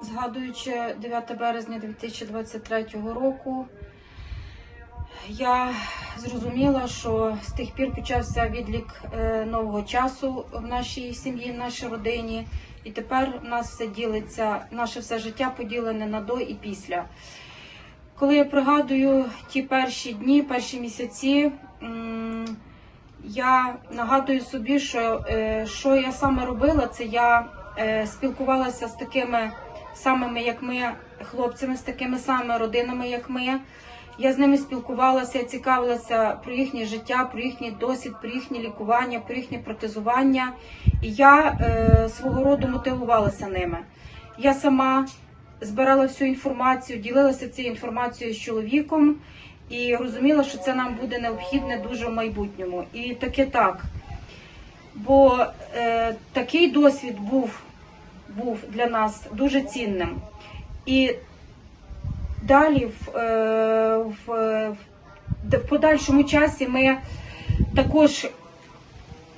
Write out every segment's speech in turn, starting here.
згадуючи 9 березня 2023 року, я зрозуміла, що з тих пір почався відлік е, нового часу в нашій сім'ї, в нашій родині. І тепер в нас все ділиться, наше все життя поділене на до і після. Коли я пригадую ті перші дні, перші місяці, я нагадую собі, що е, що я саме робила, це я е, спілкувалася з такими самими, як ми, хлопцями, з такими самими родинами, як ми. Я з ними спілкувалася, цікавилася про їхнє життя, про їхній досвід, про їхнє лікування, про їхнє протезування. І я е, свого роду мотивувалася ними. Я сама збирала всю інформацію, ділилася цією інформацією з чоловіком і розуміла, що це нам буде необхідне дуже в майбутньому. І таке так. Бо е, такий досвід був, був для нас дуже цінним. І далі в, е, в, в, в подальшому часі ми також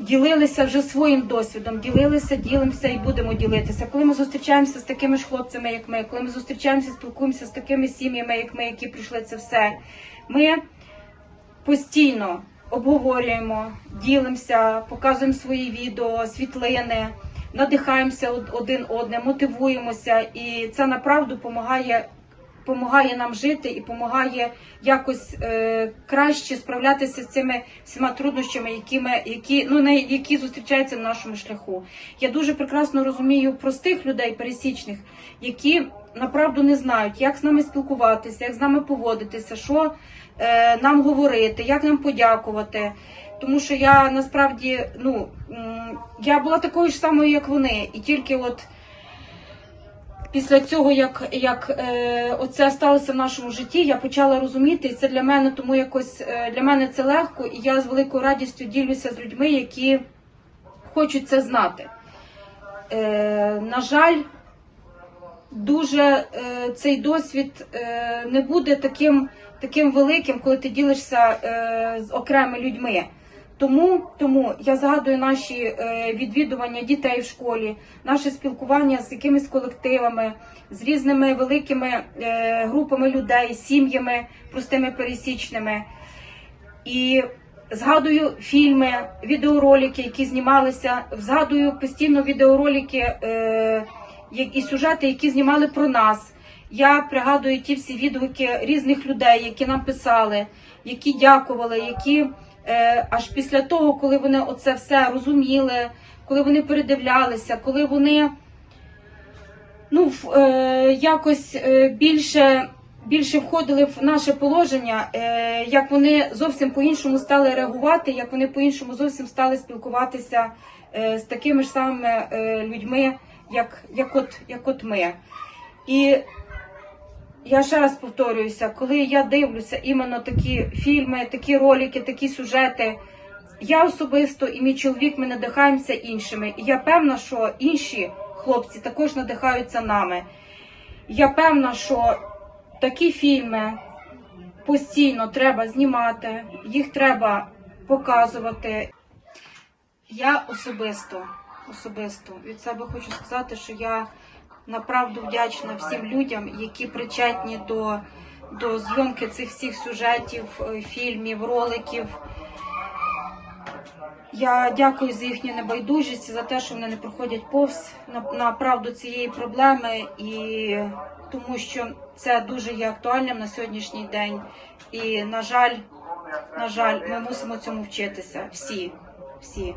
ділилися вже своїм досвідом, ділилися, ділимося і будемо ділитися. Коли ми зустрічаємося з такими ж хлопцями, як ми, коли ми зустрічаємося, спілкуємося з такими сім'ями, як ми, які пройшли це все, ми постійно обговорюємо, ділимося, показуємо свої відео, світлини, надихаємося од- один одним, мотивуємося, і це направду допомагає. Помагає нам жити і допомагає якось е, краще справлятися з цими всіма труднощами, які, ми, які, ну, на, які зустрічаються на нашому шляху. Я дуже прекрасно розумію простих людей, пересічних, які направду не знають, як з нами спілкуватися, як з нами поводитися, що е, нам говорити, як нам подякувати. Тому що я насправді ну, я була такою ж самою, як вони, і тільки от. Після цього, як, як е, оце сталося в нашому житті, я почала розуміти, і це для мене тому якось е, для мене це легко, і я з великою радістю ділюся з людьми, які хочуть це знати. Е, на жаль, дуже е, цей досвід е, не буде таким, таким великим, коли ти ділишся е, з окремими людьми. Тому, тому я згадую наші е, відвідування дітей в школі, наше спілкування з якимись колективами, з різними великими е, групами людей, сім'ями, простими пересічними. І згадую фільми, відеоролики, які знімалися. Згадую постійно відеоролики е, і сюжети, які знімали про нас. Я пригадую ті всі відгуки різних людей, які нам писали, які дякували, які аж після того, коли вони оце все розуміли, коли вони передивлялися, коли вони ну, е, якось е, більше, більше входили в наше положення, е, як вони зовсім по-іншому стали реагувати, як вони по-іншому зовсім стали спілкуватися е, з такими ж самими е, людьми, як, як, от, як от ми. І я ще раз повторююся, коли я дивлюся іменно такі фільми, такі ролики, такі сюжети, я особисто і мій чоловік ми надихаємося іншими. І я певна, що інші хлопці також надихаються нами. Я певна, що такі фільми постійно треба знімати, їх треба показувати. Я особисто, особисто від себе хочу сказати, що я направду вдячна всім людям, які причетні до, до зйомки цих всіх сюжетів, е, фільмів, роликів. Я дякую за їхню небайдужість, за те, що вони не проходять повз на, на правду цієї проблеми, і тому що це дуже є актуальним на сьогоднішній день. І на жаль, на жаль, ми мусимо цьому вчитися. Всі, всі.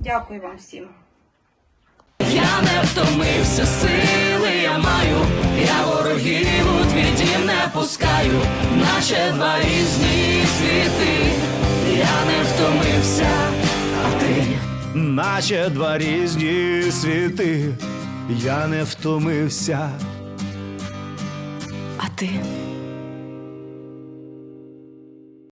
Дякую вам всім. Я не втомився, сили я маю, я ворогів у твій дім не пускаю, наче два різні світи, я не втомився, а ти? Наче два різні світи, я не втомився. а ти